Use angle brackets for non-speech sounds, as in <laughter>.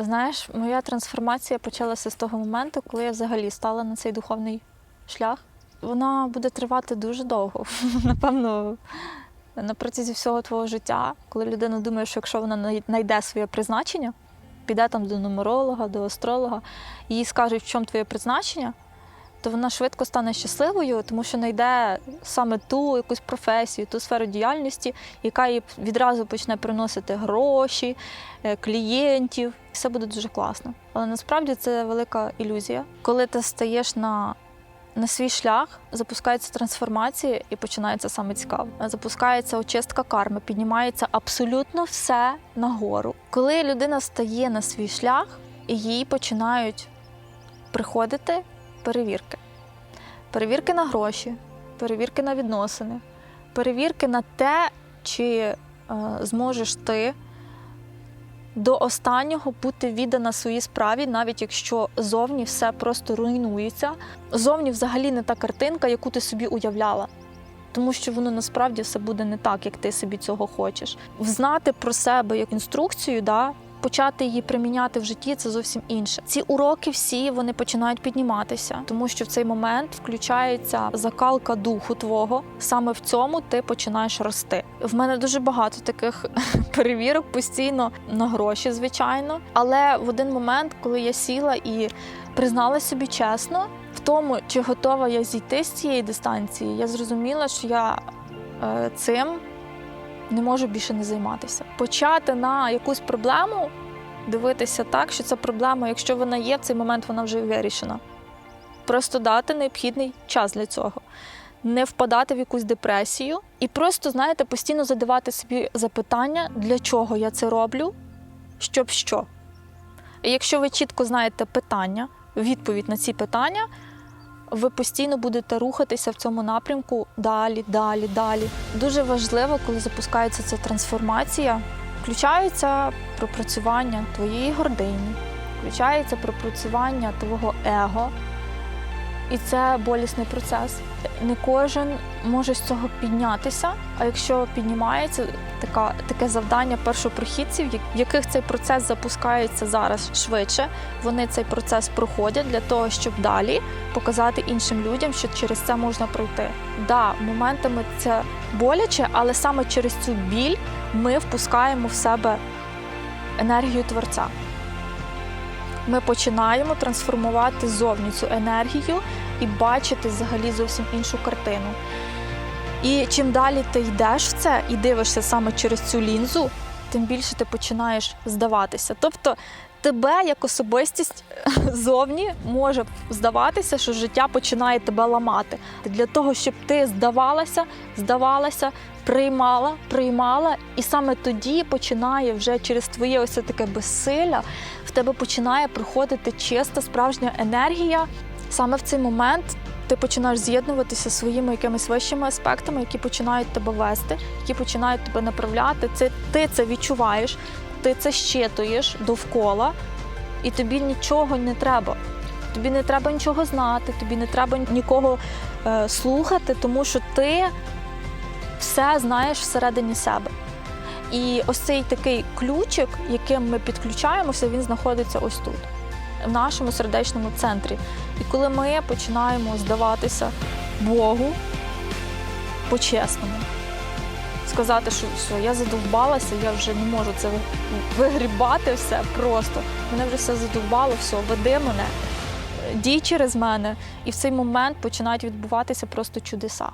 Знаєш, моя трансформація почалася з того моменту, коли я взагалі стала на цей духовний шлях. Вона буде тривати дуже довго. <laughs> Напевно, на протязі всього твого життя, коли людина думає, що якщо вона най- знайде своє призначення, піде там до нумеролога, до астролога, їй скажуть, в чому твоє призначення, то вона швидко стане щасливою, тому що знайде саме ту якусь професію, ту сферу діяльності, яка їй відразу почне приносити гроші, е, клієнтів. Все буде дуже класно. Але насправді це велика ілюзія. Коли ти стаєш на, на свій шлях, запускається трансформація і починається саме цікаве. Запускається очистка карми, піднімається абсолютно все нагору. Коли людина стає на свій шлях, і їй починають приходити перевірки. Перевірки на гроші, перевірки на відносини, перевірки на те, чи е, зможеш ти до останнього бути віддана своїй справі, навіть якщо зовні все просто руйнується. Зовні взагалі не та картинка, яку ти собі уявляла. Тому що воно насправді все буде не так, як ти собі цього хочеш. Знати про себе як інструкцію, да, почати її приміняти в житті це зовсім інше. Ці уроки всі вони починають підніматися, тому що в цей момент включається закалка духу твого. Саме в цьому ти починаєш рости. В мене дуже багато таких <laughs> перевірок постійно на гроші, звичайно. Але в один момент, коли я сіла і признала собі чесно в тому, чи готова я зійти з цієї дистанції, я зрозуміла, що я е, цим не можу більше не займатися. Почати на якусь проблему дивитися так, що ця проблема, якщо вона є, в цей момент вона вже вирішена. Просто дати необхідний час для цього. Не впадати в якусь депресію і просто, знаєте, постійно задавати собі запитання, для чого я це роблю, щоб що. І якщо ви чітко знаєте питання, відповідь на ці питання, ви постійно будете рухатися в цьому напрямку далі, далі, далі. Дуже важливо, коли запускається ця трансформація, включається пропрацювання твоєї гордині, включається пропрацювання твого его. І це болісний процес. Не кожен може з цього піднятися. А якщо піднімається така, таке завдання першопрохідців, в яких цей процес запускається зараз швидше, вони цей процес проходять для того, щоб далі показати іншим людям, що через це можна пройти. Да, моментами це боляче, але саме через цю біль ми впускаємо в себе енергію творця. Ми починаємо трансформувати зовні цю енергію і бачити взагалі зовсім іншу картину. І чим далі ти йдеш в це і дивишся саме через цю лінзу, тим більше ти починаєш здаватися. Тобто тебе як особистість <laughs> зовні може здаватися, що життя починає тебе ламати. Для того, щоб ти здавалася, здавалася, приймала, приймала, і саме тоді починає вже через твоє ось таке безсилля, в тебе починає приходити чиста справжня енергія. Саме в цей момент ти починаєш з'єднуватися своїми якимись вищими аспектами, які починають тебе вести, які починають тебе направляти. Це ти це відчуваєш, ти це щитуєш довкола, і тобі нічого не треба. Тобі не треба нічого знати, тобі не треба нікого е, слухати, тому що ти все знаєш всередині себе. І ось цей такий ключик, яким ми підключаємося, він знаходиться ось тут, в нашому сердечному центрі. І коли ми починаємо здаватися Богу по-чесному, сказати, що все, я задовбалася, я вже не можу це вигрібати все просто. Мене вже все задовбало, все, веди мене, дій через мене. І в цей момент починають відбуватися просто чудеса.